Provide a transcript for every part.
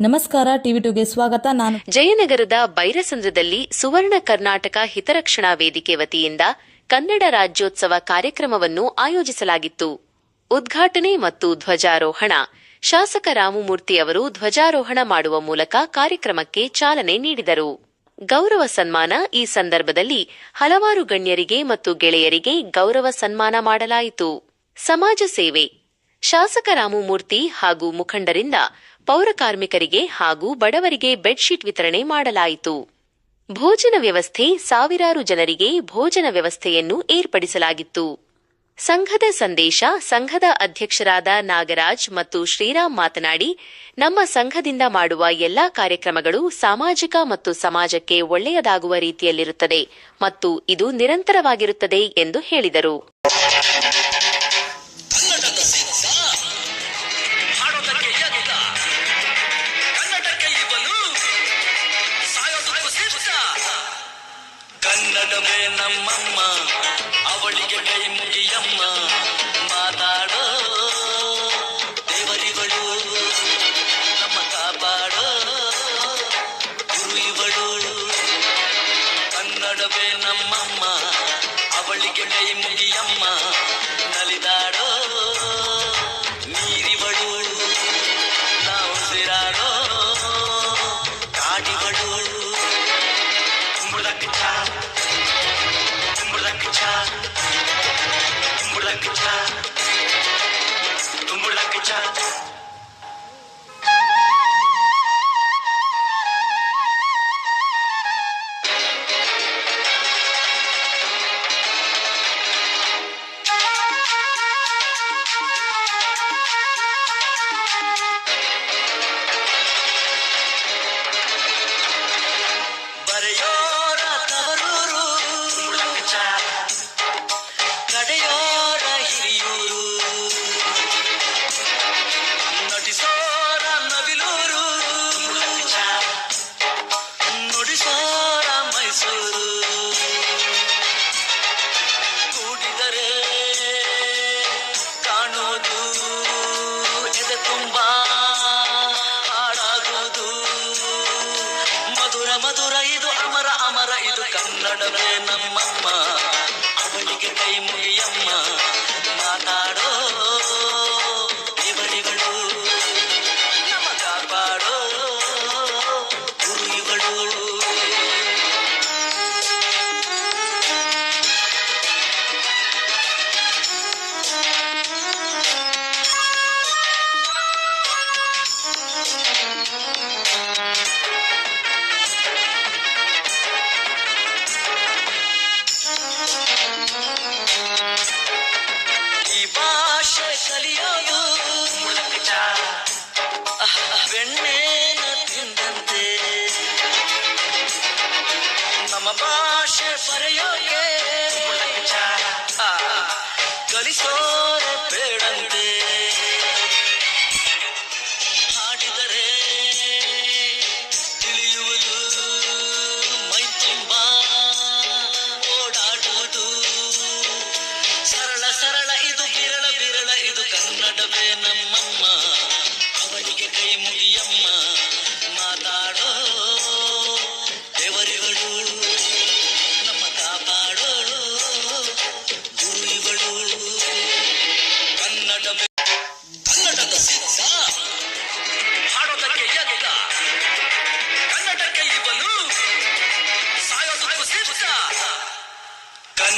ನಮಸ್ಕಾರ, ಟಿವಿ ಟುಗೆ ಸ್ವಾಗತ. ನಾನು ಜಯನಗರದ ಬೈರಸಂದ್ರದಲ್ಲಿ ಸುವರ್ಣ ಕರ್ನಾಟಕ ಹಿತರಕ್ಷಣಾ ವೇದಿಕೆ ವತಿಯಿಂದ ಕನ್ನಡ ರಾಜ್ಯೋತ್ಸವ ಕಾರ್ಯಕ್ರಮವನ್ನು ಆಯೋಜಿಸಲಾಗಿತ್ತು. ಉದ್ಘಾಟನೆ ಮತ್ತು ಧ್ವಜಾರೋಹಣ. ಶಾಸಕ ರಾಮಮೂರ್ತಿ ಅವರು ಧ್ವಜಾರೋಹಣ ಮಾಡುವ ಮೂಲಕ ಕಾರ್ಯಕ್ರಮಕ್ಕೆ ಚಾಲನೆ ನೀಡಿದರು. ಗೌರವ ಸನ್ಮಾನ ಈ ಸಂದರ್ಭದಲ್ಲಿ ಹಲವಾರು ಗಣ್ಯರಿಗೆ ಮತ್ತು ಗೆಳೆಯರಿಗೆ ಗೌರವ ಸನ್ಮಾನ ಮಾಡಲಾಯಿತು. ಸಮಾಜ ಸೇವೆ ಶಾಸಕ ರಾಮಮೂರ್ತಿ ಹಾಗೂ ಮುಖಂಡರಿಂದ ಪೌರಕಾರ್ಮಿಕರಿಗೆ ಹಾಗೂ ಬಡವರಿಗೆ ಬೆಡ್ಶೀಟ್ ವಿತರಣೆ ಮಾಡಲಾಯಿತು. ಭೋಜನ ವ್ಯವಸ್ಥೆ ಸಾವಿರಾರು ಜನರಿಗೆ ಭೋಜನ ವ್ಯವಸ್ಥೆಯನ್ನು ಏರ್ಪಡಿಸಲಾಗಿತ್ತು. ಸಂಘದ ಸಂದೇಶ, ಸಂಘದ ಅಧ್ಯಕ್ಷರಾದ ನಾಗರಾಜ್ ಮತ್ತು ಶ್ರೀರಾಮ್ ಮಾತನಾಡಿ, ನಮ್ಮ ಸಂಘದಿಂದ ಮಾಡುವ ಎಲ್ಲಾ ಕಾರ್ಯಕ್ರಮಗಳು ಸಾಮಾಜಿಕ ಮತ್ತು ಸಮಾಜಕ್ಕೆ ಒಳ್ಳೆಯದಾಗುವ ರೀತಿಯಲ್ಲಿರುತ್ತದೆ ಮತ್ತು ಇದು ನಿರಂತರವಾಗಿರುತ್ತದೆ ಎಂದು ಹೇಳಿದರು. ಕನ್ನಡವೇ ಕನ್ನಡವೇ ನಮ್ಮಮ್ಮ. ಅವಳಿಗೆ ಕೈ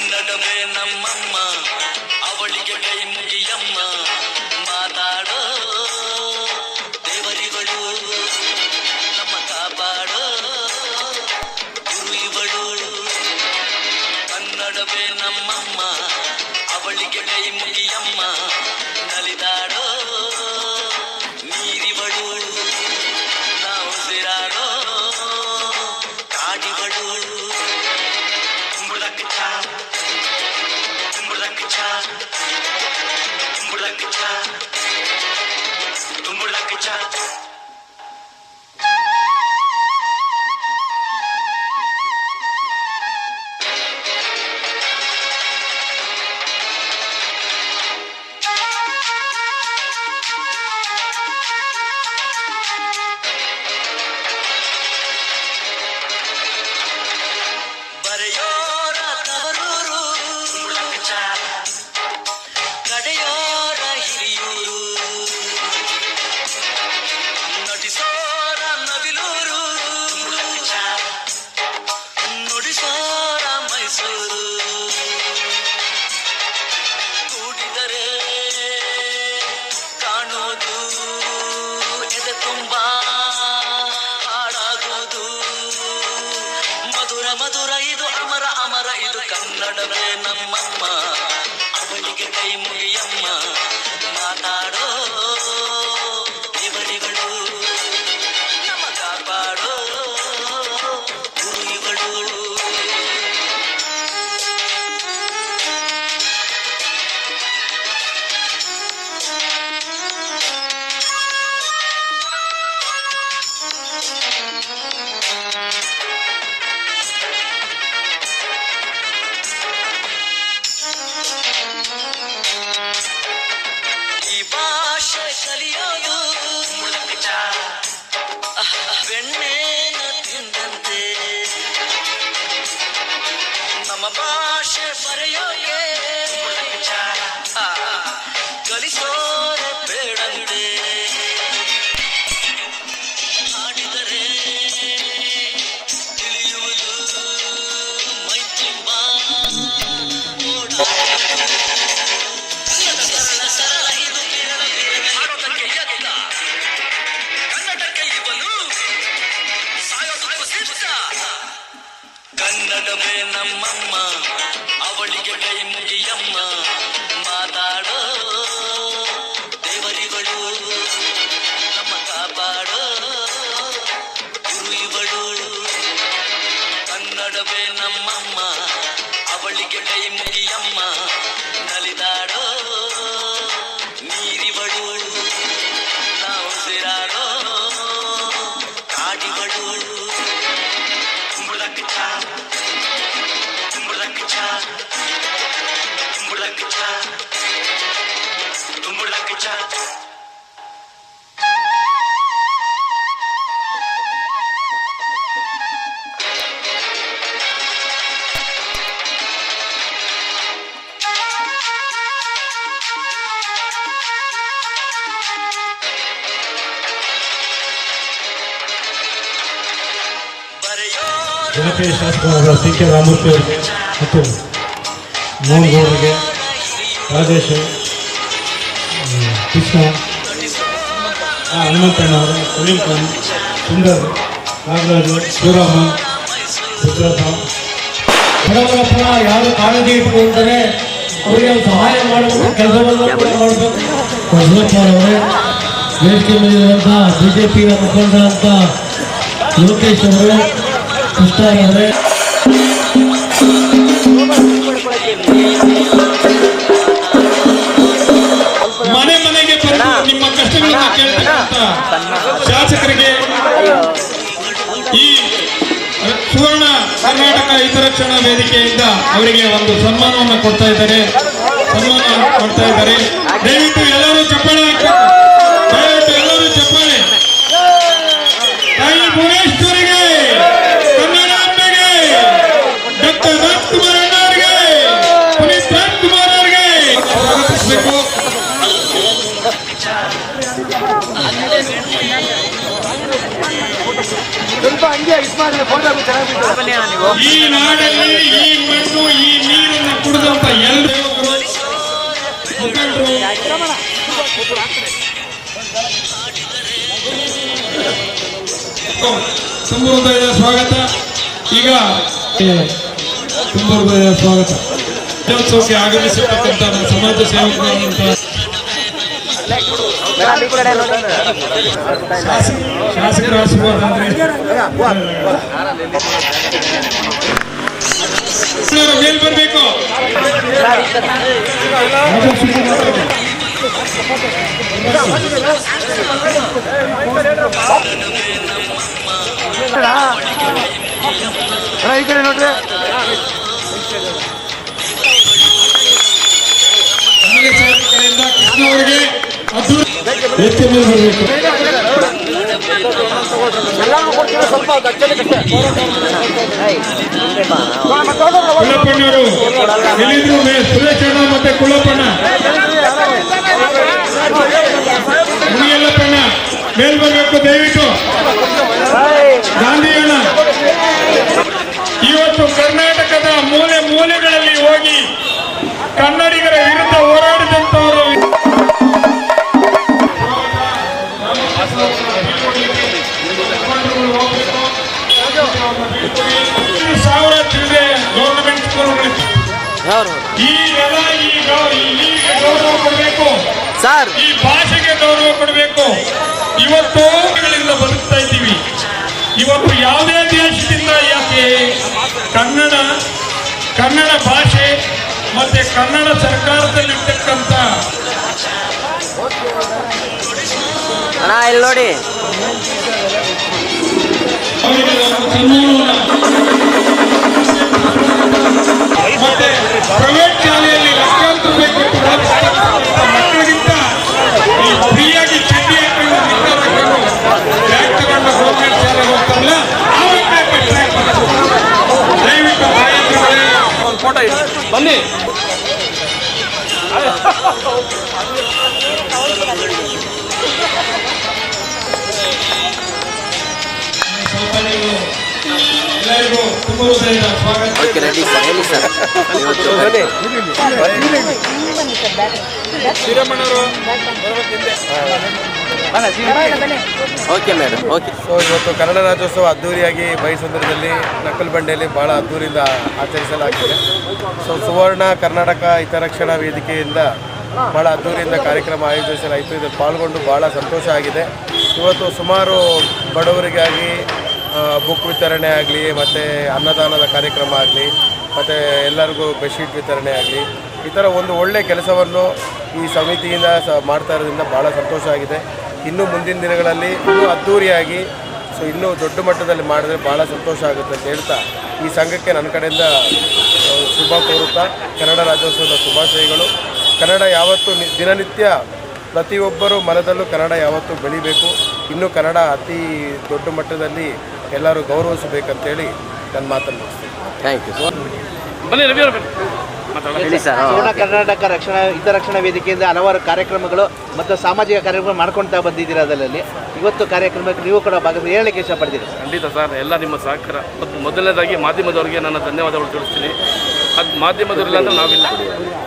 ಕನ್ನಡವೇ ನಮ್ಮಮ್ಮ. ಅವಳಿಗೆ ಕೈ ಮುಗಿಯಮ್ಮ. ಜನಪ್ರಿಯ ಶಾಸಕರಾದ ಸಿ ಕೆ ಅವರಿಗೆ ಮತ್ತು ಮೋಹನ್ ಗೌಡರಿಗೆ ರಾಜೇಶ್ ಕೃಷ್ಣ ಆ, ಹನುಮಂತಣ್ಣ ಅವರು ಸಲೀಂ ಖಾನ್ ಸುಂದರ್ ನಾಗರಾಜು ಶಿವರಾಮ ಯಾರು ಕಾಳಜಿ ಇಟ್ಕೊಂತಾರೆ ಅವರಿಗೆ ಸಹಾಯ ಮಾಡಬೇಕು ಕೆಲಸವನ್ನು ಮಾಡಬೇಕು. ಅವರೇ ವೇದಿಕೆ ಮುಖಂಡ ಅಂತ ಮುಖಂಡರಂತ ಲೋಕೇಶ್ ಅವರೇ ಮನೆ ಮನೆಗೆ ಬರೆದು ನಿಮ್ಮ ಕಷ್ಟಗಳನ್ನು ಕೇಳ್ತಕ್ಕಂಥ ಶಾಸಕರಿಗೆ ಈ ಸುವರ್ಣ ಕರ್ನಾಟಕ ಹಿತರಕ್ಷಣಾ ವೇದಿಕೆಯಿಂದ ಅವರಿಗೆ ಒಂದು ಸನ್ಮಾನವನ್ನು ಕೊಡ್ತಾ ಇದ್ದಾರೆ. ಸನ್ಮಾನ ಕೊಡ್ತಾ ಇದ್ದಾರೆ. ದಯವಿಟ್ಟು ಎಲ್ಲರೂ ಚಪ್ಪಾಳೆ ಹಾಕ್ಬೇಕು. ದಯವಿಟ್ಟು ಎಲ್ಲರೂ ಚಪ್ಪಾಳೆ. ತಾಯಿ ಭುವನೇಶ್ವರಿಗೆ ಈ ನಾಡಲ್ಲಿ ಈ ಮಣ್ಣು ಈ ನೀರನ್ನು ಕುಡಿದಂತ ಎಲ್ಲರೂ ತುಂಬ ಹೃದಯದ ಸ್ವಾಗತ. ಈಗ ತುಂಬ ಹೃದಯದ ಸ್ವಾಗತ. ರಾಜ್ಯೋತ್ಸವಕ್ಕೆ ಆಗಮಿಸಿರ್ತಕ್ಕಂಥ ನಮ್ಮ ಸಮಾಜ ಸೇವಕರಾದಂಥ ಶಾಸಕ ಶಾಸಕರ ಬರಬೇಕು ಈ ಕಡೆ ಕೃಷ್ಣ ಕುಳ್ಳಪ್ಪಣ್ಣವರು ಎಲ್ಲಿದ್ರು ಮೇ- ಸುರೇಶ್ ಅಣ್ಣ ಮತ್ತೆ ಕುಳ್ಳಪ್ಪಣ್ಣ ಮುನಿಯಲ್ಲಪ್ಪಣ್ಣ ಮೇಲ್ ಬರಬೇಕು ದಯವಿಟ್ಟು ಗಾಂಧಿ ಅಣ್ಣ ಇವತ್ತು ಕರ್ನಾಟಕದ ಮೂಲೆ ಮೂಲೆಗಳಲ್ಲಿ ಹೋಗಿ ಕನ್ನಡಿಗರ ಸರ್ ಈ ಭಾಷೆಗೆ ಗೌರವ ಕೊಡಬೇಕು. ಇವತ್ತು ಗಳಿಂದ ಬದುಕ್ತಾ ಇದ್ದೀವಿ. ಇವತ್ತು ಯಾವುದೇ ದೇಶದಿಂದ ಯಾಕೆ ಕನ್ನಡ ಕನ್ನಡ ಭಾಷೆ ಮತ್ತೆ ಕನ್ನಡ ಸರ್ಕಾರದಲ್ಲಿರ್ತಕ್ಕಂಥ ಅಣ್ಣ ಇಲ್ಲಿ ನೋಡಿ. ಅವರಿಗೆ ಬನ್ನಿ ಸ್ವಲ್ಪ ಓಕೆ ರೆಡಿ ಸರ್ ಹೇಳಿ ಸರ್ ಇವತ್ತು ಓಕೆ ಮೇಡಮ್ ಓಕೆ ಸೊ ಇವತ್ತು ಕನ್ನಡ ರಾಜ್ಯೋತ್ಸವ ಅದ್ದೂರಿಯಾಗಿ ಬೈಸಂದ್ರದಲ್ಲಿ ನಕಲ್ ಬಂಡೆಯಲ್ಲಿ ಭಾಳ ಅದ್ದೂರಿಯಿಂದ ಆಚರಿಸಲಾಗಿದೆ. ಸೊ ಸುವರ್ಣ ಕರ್ನಾಟಕ ಹಿತರಕ್ಷಣಾ ವೇದಿಕೆಯಿಂದ ಭಾಳ ಅದ್ದೂರಿಯಿಂದ ಕಾರ್ಯಕ್ರಮ ಆಯೋಜಿಸಲಾಯಿತು. ಇದು ಪಾಲ್ಗೊಂಡು ಭಾಳ ಸಂತೋಷ ಆಗಿದೆ. ಇವತ್ತು ಸುಮಾರು ಬಡವರಿಗಾಗಿ ಬುಕ್ ವಿತರಣೆ ಆಗಲಿ, ಮತ್ತು ಅನ್ನದಾನದ ಕಾರ್ಯಕ್ರಮ ಆಗಲಿ, ಮತ್ತು ಎಲ್ಲರಿಗೂ ಬೆಡ್ಶೀಟ್ ವಿತರಣೆ ಆಗಲಿ, ಈ ಥರ ಒಂದು ಒಳ್ಳೆಯ ಕೆಲಸವನ್ನು ಈ ಸಮಿತಿಯಿಂದ ಸ, ಮಾಡ್ತಾ ಇರೋದ್ರಿಂದ ಭಾಳ ಸಂತೋಷ ಆಗಿದೆ. ಇನ್ನು ಮುಂದಿನ ದಿನಗಳಲ್ಲಿ ಇನ್ನೂ ಅದ್ಧೂರಿಯಾಗಿ ಸೊ ಇನ್ನೂ ದೊಡ್ಡ ಮಟ್ಟದಲ್ಲಿ ಮಾಡಿದ್ರೆ ಭಾಳ ಸಂತೋಷ ಆಗುತ್ತೆ ಅಂತ ಹೇಳ್ತಾ, ಈ ಸಂಘಕ್ಕೆ ನನ್ನ ಕಡೆಯಿಂದ ಶುಭ ಕೋರುತ್ತಾ, ಕನ್ನಡ ರಾಜ್ಯೋತ್ಸವದ ಶುಭಾಶಯಗಳು. ಕನ್ನಡ ಯಾವತ್ತೂ ದಿನನಿತ್ಯ ಪ್ರತಿಯೊಬ್ಬರು ಮನದಲ್ಲೂ ಕನ್ನಡ ಯಾವತ್ತೂ ಬೆಳಿಬೇಕು. ಇನ್ನೂ ಕನ್ನಡ ಅತಿ ದೊಡ್ಡ ಮಟ್ಟದಲ್ಲಿ ಎಲ್ಲರೂ ಗೌರವಿಸಬೇಕಂತೇಳಿ ನನ್ನ ಮಾತನ್ನು ಮುಗಿಸ್ತೀನಿ. ಥ್ಯಾಂಕ್ ಯು ಬನ್ನಿ ರವಿ ಅವ್ರು ಬನ್ನಿ. ಹೇಳಿ ಸರ್ ಕರ್ನಾಟಕ ರಕ್ಷಣಾ ಹಿತರಕ್ಷಣಾ ವೇದಿಕೆಯಿಂದ ಹಲವಾರು ಕಾರ್ಯಕ್ರಮಗಳು ಮತ್ತು ಸಾಮಾಜಿಕ ಕಾರ್ಯಕ್ರಮ ಮಾಡ್ಕೊಳ್ತಾ ಬಂದಿದ್ದೀರಾ ಅದರಲ್ಲಿ. ಇವತ್ತು ಕಾರ್ಯಕ್ರಮಕ್ಕೆ ನೀವು ಕೂಡ ಭಾಗ ಹೇಳಲಿಕ್ಕೆ ಇಷ್ಟಪಡ್ತೀರಿ? ಖಂಡಿತ ಸರ್ ಎಲ್ಲ ನಿಮ್ಮ ಸಹಕಾರ. ಮತ್ತು ಮೊದಲನೇದಾಗಿ ಮಾಧ್ಯಮದವರಿಗೆ ನನ್ನ ಧನ್ಯವಾದಗಳು ತಿಳಿಸ್ತೀನಿ. ಅದು ಮಾಧ್ಯಮದವರಿಲ್ಲ ಅಂದ್ರೆ ನಾವಿಲ್ಲ.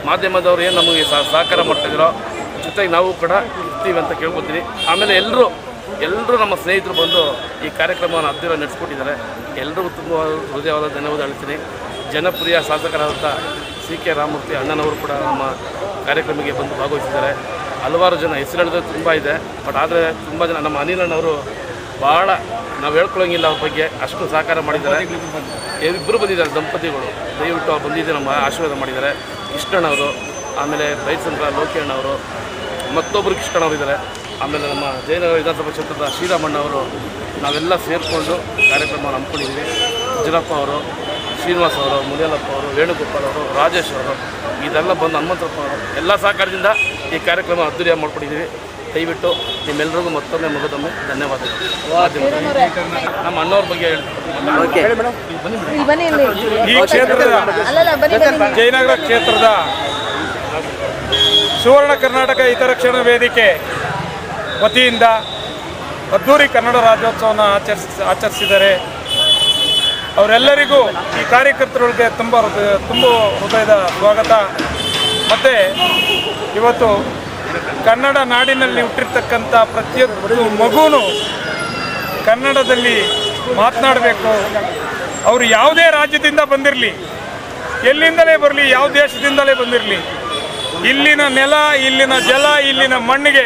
ಮಾಧ್ಯಮದವರು ಏನು ನಮಗೆ ಸಹ ಸಹಕಾರ ಮಾಡ್ತಾಯಿದ್ದೀರೋ ಜೊತೆಗೆ ನಾವು ಕೂಡ ಇರ್ತೀವಿ ಅಂತ ಕೇಳ್ಕೊತೀನಿ. ಆಮೇಲೆ ಎಲ್ಲರೂ ಎಲ್ಲರೂ ನಮ್ಮ ಸ್ನೇಹಿತರು ಬಂದು ಈ ಕಾರ್ಯಕ್ರಮವನ್ನು ಅದ್ದೂರ ನಡೆಸ್ಕೊಟ್ಟಿದ್ದಾರೆ. ಎಲ್ಲರಿಗೂ ತುಂಬ ಹೃದಯವಾದ ಧನ್ಯವಾದ ಹೇಳ್ತೀನಿ. ಜನಪ್ರಿಯ ಶಾಸಕರಾದಂಥ ಸಿ ಕೆ ರಾಮಮೂರ್ತಿ ಅಣ್ಣನವರು ಕೂಡ ನಮ್ಮ ಕಾರ್ಯಕ್ರಮಕ್ಕೆ ಬಂದು ಭಾಗವಹಿಸಿದ್ದಾರೆ. ಹಲವಾರು ಜನ ಹೆಸರೆಳೆದು ತುಂಬ ಇದೆ, ಬಟ್ ಆದರೆ ತುಂಬ ಜನ ನಮ್ಮ ಅನಿಲಣ್ಣವರು ಭಾಳ ನಾವು ಹೇಳ್ಕೊಳ್ಳೋಂಗಿಲ್ಲ ಅವ್ರ ಬಗ್ಗೆ, ಅಷ್ಟು ಸಹಕಾರ ಮಾಡಿದ್ದಾರೆ. ಇಬ್ಬರು ಬಂದಿದ್ದಾರೆ, ದಂಪತಿಗಳು. ದಯವಿಟ್ಟು ಅವ್ರು ಬಂದಿದ್ದು ನಮ್ಮ ಆಶೀರ್ವಾದ ಮಾಡಿದ್ದಾರೆ. ಕೃಷ್ಣಣ್ಣವರು, ಆಮೇಲೆ ಬೈಸಂದ್ರ ಲೋಕಿಯಣ್ಣವರು ಮತ್ತೊಬ್ಬರು ಕೃಷ್ಣಣ್ಣವರು ಇದ್ದಾರೆ ಆಮೇಲೆ ನಮ್ಮ ಜಯನಗರ ವಿಧಾನಸಭಾ ಕ್ಷೇತ್ರದ ಶ್ರೀರಾಮಣ್ಣ ಅವರು ನಾವೆಲ್ಲ ಸೇರಿಕೊಂಡು ಕಾರ್ಯಕ್ರಮ ಹಮ್ಮಿಕೊಂಡಿದ್ದೀವಿ. ಉಜ್ಜನಪ್ಪ ಅವರು ಶ್ರೀನಿವಾಸ ಅವರು ಮುನಿಯಲ್ಲಪ್ಪ ಅವರು ವೇಣುಗೋಪಾಲ್ ಅವರು ರಾಜೇಶ್ ಅವರು ಇದೆಲ್ಲ ಬಂದು ಹನುಮಂತಪ್ಪ ಅವರು ಎಲ್ಲ ಸಹಕಾರದಿಂದ ಈ ಕಾರ್ಯಕ್ರಮ ಅದ್ದೂರಿಯಾಗಿ ಮಾಡ್ಕೊಂಡಿದ್ದೀವಿ. ದಯವಿಟ್ಟು ನಿಮ್ಮೆಲ್ಲರಿಗೂ ಮತ್ತೊಮ್ಮೆ ಮುಗಿದೊಮ್ಮೆ ಧನ್ಯವಾದಗಳು. ನಮ್ಮ ಅಣ್ಣವ್ರ ಬಗ್ಗೆ ಹೇಳ್ತೀನಿ ಈ ಕ್ಷೇತ್ರದ ಜಯನಗರ ಕ್ಷೇತ್ರದ ಸುವರ್ಣ ಕರ್ನಾಟಕ ಹಿತರಕ್ಷಣಾ ವೇದಿಕೆ ವತಿಯಿಂದ ಅದ್ದೂರಿ ಕನ್ನಡ ರಾಜ್ಯೋತ್ಸವನ ಆಚರಿಸ ಆಚರಿಸಿದ್ದಾರೆ ಅವರೆಲ್ಲರಿಗೂ ಈ ಕಾರ್ಯಕರ್ತರಿಗೆ ತುಂಬ ಹೃದಯ, ತುಂಬ ಹೃದಯದ ಸ್ವಾಗತ. ಮತ್ತು ಇವತ್ತು ಕನ್ನಡ ನಾಡಿನಲ್ಲಿ ಹುಟ್ಟಿರ್ತಕ್ಕಂಥ ಪ್ರತಿಯೊಂದು ಮಗುನು ಕನ್ನಡದಲ್ಲಿ ಮಾತನಾಡಬೇಕು. ಅವರು ಯಾವುದೇ ರಾಜ್ಯದಿಂದ ಬಂದಿರಲಿ, ಎಲ್ಲಿಂದಲೇ ಬರಲಿ, ಯಾವ ದೇಶದಿಂದಲೇ ಬಂದಿರಲಿ, ಇಲ್ಲಿನ ನೆಲ, ಇಲ್ಲಿನ ಜಲ, ಇಲ್ಲಿನ ಮಣ್ಣಿಗೆ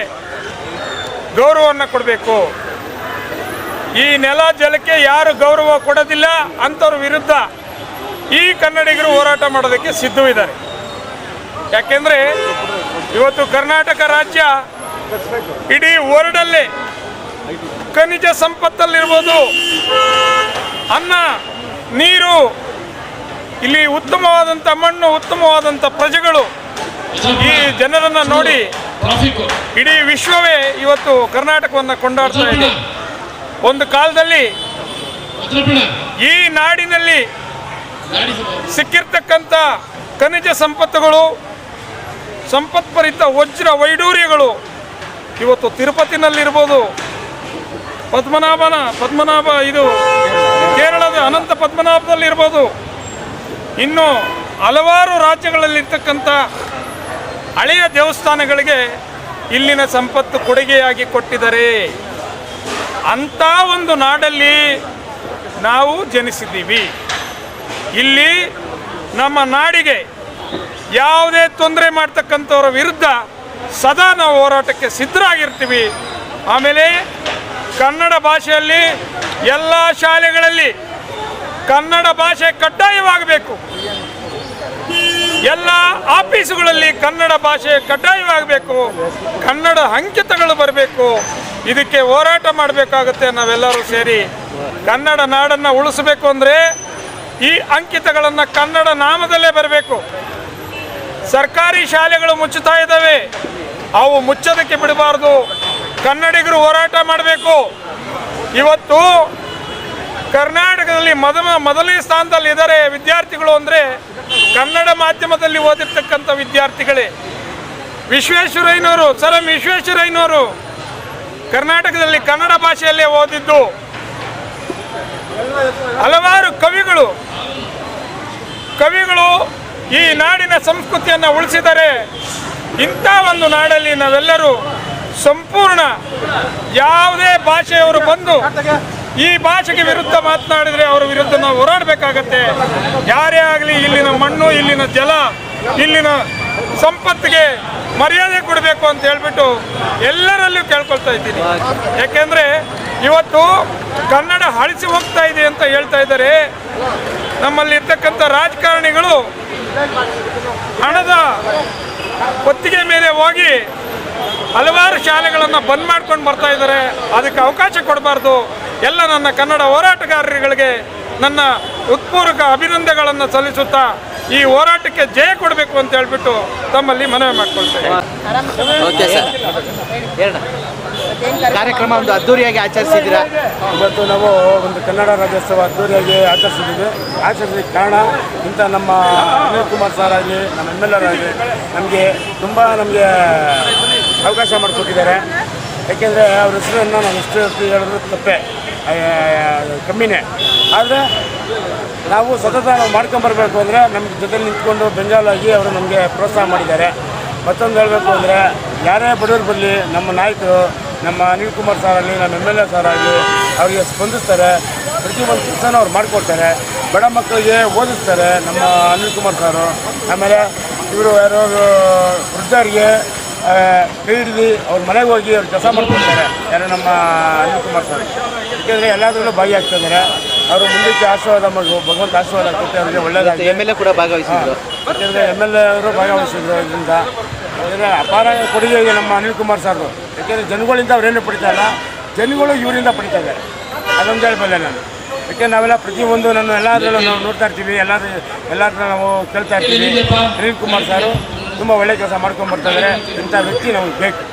ಗೌರವವನ್ನು ಕೊಡಬೇಕು. ಈ ನೆಲ ಜಲಕ್ಕೆ ಯಾರು ಗೌರವ ಕೊಡೋದಿಲ್ಲ ಅಂಥವ್ರ ವಿರುದ್ಧ ಈ ಕನ್ನಡಿಗರು ಹೋರಾಟ ಮಾಡೋದಕ್ಕೆ ಸಿದ್ಧವಿದ್ದಾರೆ. ಯಾಕೆಂದರೆ ಇವತ್ತು ಕರ್ನಾಟಕ ರಾಜ್ಯ ಇಡೀ ವರ್ಲ್ಡಲ್ಲಿ ಖನಿಜ ಸಂಪತ್ತಲ್ಲಿರ್ಬೋದು. ಅನ್ನ, ನೀರು, ಇಲ್ಲಿ ಉತ್ತಮವಾದಂಥ ಮಣ್ಣು, ಉತ್ತಮವಾದಂಥ ಪ್ರಜೆಗಳು ಈ ಜನರನ್ನು ನೋಡಿ ಇಡೀ ವಿಶ್ವವೇ ಇವತ್ತು ಕರ್ನಾಟಕವನ್ನು ಕೊಂಡಾಡ್ತಾ ಇದೆ. ಒಂದು ಕಾಲದಲ್ಲಿ ಈ ನಾಡಿನಲ್ಲಿ ಸಿಕ್ಕಿರ್ತಕ್ಕಂಥ ಖನಿಜ ಸಂಪತ್ತುಗಳು ಸಂಪತ್ಭರಿತ ವಜ್ರ ವೈಡೂರ್ಯಗಳು ಇವತ್ತು ತಿರುಪತಿನಲ್ಲಿರ್ಬೋದು. ಪದ್ಮನಾಭನ ಪದ್ಮನಾಭ ಇದು ಕೇರಳದ ಅನಂತ ಪದ್ಮನಾಭದಲ್ಲಿರ್ಬೋದು. ಇನ್ನು ಹಲವಾರು ರಾಜ್ಯಗಳಲ್ಲಿರ್ತಕ್ಕಂಥ ಹಳೆಯ ದೇವಸ್ಥಾನಗಳಿಗೆ ಇಲ್ಲಿನ ಸಂಪತ್ತು ಕೊಡುಗೆಯಾಗಿ ಕೊಟ್ಟಿದ್ದಾರೆ. ಅಂಥ ಒಂದು ನಾಡಲ್ಲಿ ನಾವು ಜನಿಸಿದ್ದೀವಿ. ಇಲ್ಲಿ ನಮ್ಮ ನಾಡಿಗೆ ಯಾವುದೇ ತೊಂದರೆ ಮಾಡ್ತಕ್ಕಂಥವರ ವಿರುದ್ಧ ಸದಾ ನಾವು ಹೋರಾಟಕ್ಕೆ ಸಿದ್ಧರಾಗಿರ್ತೀವಿ. ಆಮೇಲೆ ಕನ್ನಡ ಭಾಷೆಯಲ್ಲಿ ಎಲ್ಲ ಶಾಲೆಗಳಲ್ಲಿ ಕನ್ನಡ ಭಾಷೆ ಕಡ್ಡಾಯವಾಗಬೇಕು. ಎಲ್ಲ ಆಫೀಸುಗಳಲ್ಲಿ ಕನ್ನಡ ಭಾಷೆ ಕಡ್ಡಾಯವಾಗಬೇಕು, ಕನ್ನಡ ಅಂಕಿತಗಳು ಬರಬೇಕು, ಇದಕ್ಕೆ ಹೋರಾಟ ಮಾಡಬೇಕಾಗುತ್ತೆ ನಾವೆಲ್ಲರೂ ಸೇರಿ. ಕನ್ನಡ ನಾಡನ್ನು ಉಳಿಸಬೇಕು ಅಂದರೆ ಈ ಅಂಕಿತಗಳನ್ನು ಕನ್ನಡ ನಾಮದಲ್ಲೇ ಬರಬೇಕು. ಸರ್ಕಾರಿ ಶಾಲೆಗಳು ಮುಚ್ಚುತ್ತಾ ಇದ್ದಾವೆ. ಅವು ಮುಚ್ಚೋದಕ್ಕೆ ಬಿಡಬಾರ್ದು. ಕನ್ನಡಿಗರು ಹೋರಾಟ ಮಾಡಬೇಕು. ಇವತ್ತು ಕರ್ನಾಟಕದಲ್ಲಿ ಮೊದಲ ಮೊದಲನೇ ಸ್ಥಾನದಲ್ಲಿ ಇದ್ದಾರೆ ವಿದ್ಯಾರ್ಥಿಗಳು ಅಂದರೆ ಕನ್ನಡ ಮಾಧ್ಯಮದಲ್ಲಿ ಓದಿರ್ತಕ್ಕಂಥ ವಿದ್ಯಾರ್ಥಿಗಳೇ. ವಿಶ್ವೇಶ್ವರಯ್ಯನವರು, ಸರ್ ಎಂ ವಿಶ್ವೇಶ್ವರಯ್ಯನವರು ಕರ್ನಾಟಕದಲ್ಲಿ ಕನ್ನಡ ಭಾಷೆಯಲ್ಲೇ ಓದಿದ್ದು. ಹಲವಾರು ಕವಿಗಳು ಕವಿಗಳು ಈ ನಾಡಿನ ಸಂಸ್ಕೃತಿಯನ್ನು ಉಳಿಸಿದರೆ ಇಂಥ ಒಂದು ನಾಡಲ್ಲಿ ನಾವೆಲ್ಲರೂ ಸಂಪೂರ್ಣ ಯಾವುದೇ ಭಾಷೆಯವರು ಬಂದು ಈ ಭಾಷೆಗೆ ವಿರುದ್ಧ ಮಾತನಾಡಿದರೆ ಅವರ ವಿರುದ್ಧ ನಾವು ಹೋರಾಡಬೇಕಾಗತ್ತೆ. ಯಾರೇ ಆಗಲಿ ಇಲ್ಲಿನ ಮಣ್ಣು, ಇಲ್ಲಿನ ಜಲ, ಇಲ್ಲಿನ ಸಂಪತ್ತಿಗೆ ಮರ್ಯಾದೆ ಕೊಡಬೇಕು ಅಂತ ಹೇಳ್ಬಿಟ್ಟು ಎಲ್ಲರಲ್ಲೂ ಕೇಳ್ಕೊಳ್ತಾ ಇದ್ದೀನಿ. ಯಾಕೆಂದರೆ ಇವತ್ತು ಕನ್ನಡ ಅಳಿಸಿ ಹೋಗ್ತಾ ಇದೆ ಅಂತ ಹೇಳ್ತಾ ಇದ್ದಾರೆ. ನಮ್ಮಲ್ಲಿ ಇರ್ತಕ್ಕಂಥ ರಾಜಕಾರಣಿಗಳು ಹಣದ ಒತ್ತಿಗೆ ಮೇಲೆ ಹೋಗಿ ಹಲವಾರು ಶಾಲೆಗಳನ್ನು ಬಂದ್ ಮಾಡ್ಕೊಂಡು ಬರ್ತಾ ಇದ್ದಾರೆ. ಅದಕ್ಕೆ ಅವಕಾಶ ಕೊಡಬಾರ್ದು. ಎಲ್ಲ ನನ್ನ ಕನ್ನಡ ಹೋರಾಟಗಾರರುಗಳಿಗೆ ನನ್ನ ಉತ್ಪೂರ್ವಕ ಅಭಿನಂದನೆಗಳನ್ನು ಸಲ್ಲಿಸುತ್ತಾ ಈ ಹೋರಾಟಕ್ಕೆ ಜಯ ಕೊಡಬೇಕು ಅಂತ ಹೇಳ್ಬಿಟ್ಟು ತಮ್ಮಲ್ಲಿ ಮನವಿ ಮಾಡಿಕೊಳ್ತೇವೆ ಓಕೆ ಸರ್. ಕಾರ್ಯಕ್ರಮ ಒಂದು ಅದ್ದೂರಿಯಾಗಿ ಆಚರಿಸಿದ್ದೀರಾ? ಇವತ್ತು ನಾವು ಒಂದು ಕನ್ನಡ ರಾಜ್ಯೋತ್ಸವ ಅದ್ದೂರಿಯಾಗಿ ಆಚರಿಸಿದ್ದೀವಿ. ಆಚರಿಸಿದ ಕಾರಣ ಇಂಥ ನಮ್ಮ ಅನಿಲ್ ಕುಮಾರ್ ಸರ್ ಆಗಲಿ ನಮ್ಮ ಎಂ ಎಲ್ ಆರ್ ಆಗಲಿ ನಮಗೆ ತುಂಬ ನಮಗೆ ಅವಕಾಶ ಮಾಡಿಕೊಟ್ಟಿದ್ದಾರೆ. ಯಾಕೆಂದರೆ ಅವ್ರ ಹೆಸರನ್ನು ನಾವು ಎಷ್ಟು ಹೇಳಿದ್ರೆ ತಪ್ಪೆ. ಕಮ್ಮಿನೇ. ಆದರೆ ನಾವು ಸತತ ನಾವು ಮಾಡ್ಕೊಂಬರ್ಬೇಕು ಅಂದರೆ ನಮ್ಮ ಜೊತೆ ನಿಂತ್ಕೊಂಡು ಬೆಂಗಾಲಾಗಿ ಅವರು ನಮಗೆ ಪ್ರೋತ್ಸಾಹ ಮಾಡಿದ್ದಾರೆ. ಮತ್ತೊಂದು ಹೇಳಬೇಕು ಅಂದರೆ ಯಾರೇ ಬಡವರು ಬರಲಿ, ನಮ್ಮ ನಾಯಕರು, ನಮ್ಮ ಅನಿಲ್ ಕುಮಾರ್ ಸರ್ ಆಗಲಿ, ನಮ್ಮ ಎಂ ಎಲ್ ಎ ಸರ್ ಆಗಲಿ ಅವರಿಗೆ ಸ್ಪಂದಿಸ್ತಾರೆ. ಪ್ರತಿಯೊಂದು ಕೆಲಸನ ಅವ್ರು ಮಾಡಿಕೊಡ್ತಾರೆ. ಬಡ ಮಕ್ಕಳಿಗೆ ಓದಿಸ್ತಾರೆ ನಮ್ಮ ಅನಿಲ್ ಕುಮಾರ್ ಸಾರು ಆಮೇಲೆ ಇವರು ಯಾರೋ ವೃದ್ಧರಿಗೆ ಕೈ ಹಿಡಿದು ಅವ್ರ ಮನೆಗೆ ಹೋಗಿ ಅವ್ರು ಕೆಲಸ ಮಾಡ್ಕೊಡ್ತಾರೆ. ಯಾರೋ ನಮ್ಮ ಅನಿಲ್ ಕುಮಾರ್ ಸರ್ ಯಾಕೆಂದರೆ ಎಲ್ಲದರಲ್ಲೂ ಭಾಗಿಯಾಗ್ತಿದ್ದಾರೆ ಅವರು ಮುಂದಕ್ಕೆ ಆಶೀರ್ವಾದ ಮಾಡಿ ಭಗವಂತ ಆಶೀರ್ವಾದ ಕೊಟ್ಟು ಅವರಿಗೆ ಒಳ್ಳೆಯದಾಗಿ ಎಂ ಎಲ್ ಎ ಕೂಡ ಭಾಗವಹಿಸಿದ್ರು. ಯಾಕೆಂದರೆ ಎಂ ಎಲ್ ಎ ಅವರು ಭಾಗವಹಿಸಿದ್ರು ಇದರಿಂದ ಯಾಕಂದರೆ ಅಪಾರ ಕೊಡುಗೆ ಇದೆ ನಮ್ಮ ಅನಿಲ್ ಕುಮಾರ್ ಸರ್ದು. ಯಾಕೆಂದರೆ ಜನಗಳಿಂದ ಅವರೇನು ಪಡಿತಾರಲ್ಲ ಜನಗಳು ಇವರಿಂದ ಪಡಿತಾ ಇದ್ದಾರೆ. ಅದೊಂದು ಹೇಳಬಲ್ಲೆ ನಾನು. ಯಾಕೆ ನಾವೆಲ್ಲ ಪ್ರತಿಯೊಂದು ನಾನು ಎಲ್ಲದರಲ್ಲೂ ನಾವು ನೋಡ್ತಾ ಇರ್ತೀವಿ. ಎಲ್ಲಾದ್ರೂ ಎಲ್ಲಾದ್ರೂ ನಾವು ಕೇಳ್ತಾ ಇರ್ತೀವಿ. ಅನಿಲ್ ಕುಮಾರ್ ಸಾರು ತುಂಬ ಒಳ್ಳೆ ಕೆಲಸ ಮಾಡ್ಕೊಂಡು ಬರ್ತಾ ಇದ್ದಾರೆ. ಇಂಥ ವ್ಯಕ್ತಿ ನಮಗೆ ಬೇಕು.